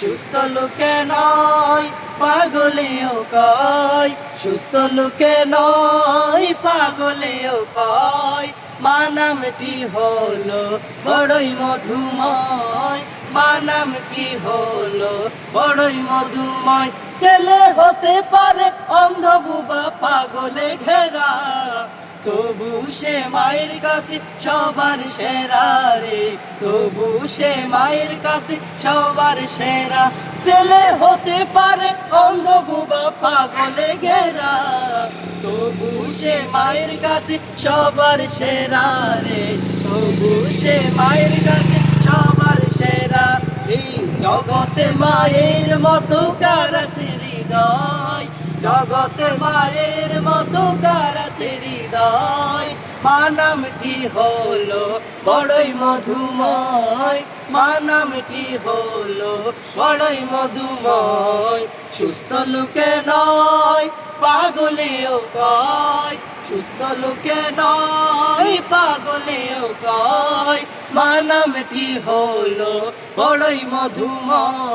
সুস্থ লোকে নয়, পাগলেও কয়। সুস্থ লোকে নয়, পাগলেও কয়। মানামটি হলো বড়ই মধুময়। মানামটি হলো বড়ই মধুময়। ছেলে হতে পারে অন্ধ সে মায়ের কাছে সবার সেরা রে। তবু সে মায়ের কাছে সবার সেরা। ছেলে হতে পারে অন্ধ বুবা পাগলে ঘেরা। তবু সে মায়ের কাছে সবার সেরা রে। তবু সে মায়ের কাছে সবার সেরা। এই জগতে মায়ের মতো কার হৃদয়? জগতে মায়ের মতো কার আছে হৃদয় মানামটি হলো বড়ই মধুময়। মানামটি হলো বড়ই মধুময়। সুস্থ লোকে নয়, পাগলেও কয়। সুস্থ লোকে নয়, পাগলেও কয়। মানামটি হলো বড়ই মধুময়।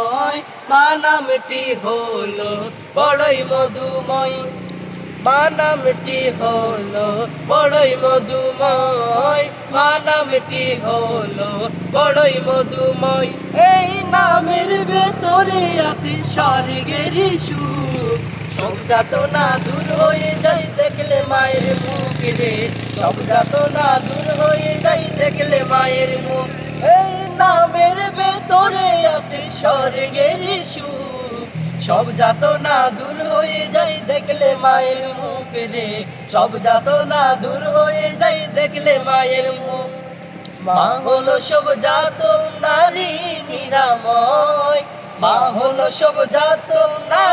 মানামটি হলো বড়ই মধুময়। মানামটি হলো বড়ই মধুময় মানামটি হলো বড়ই মধুময়। এই নামের ভেতরে আছে স্বর্গের সুখ সব যাতনা দূর হয়ে যাই দেখলে মায়ের মুখ রে। সব যাতনা দূর হয়ে যাই দেখলে মায়ের মুখ। এই আছে স্বর্গের সুখ সব যাতনা দূর হয়ে যাই দেখলে মায়ের মুখ রে। সব যাতনা দূর হয়ে যাই দেখলে মায়ের মুখ। মা হলো সব জাত নারী নিরাময়। মা হলো সব জাত নারী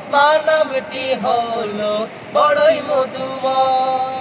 মা নামটি হলো বড়ই মধুময়।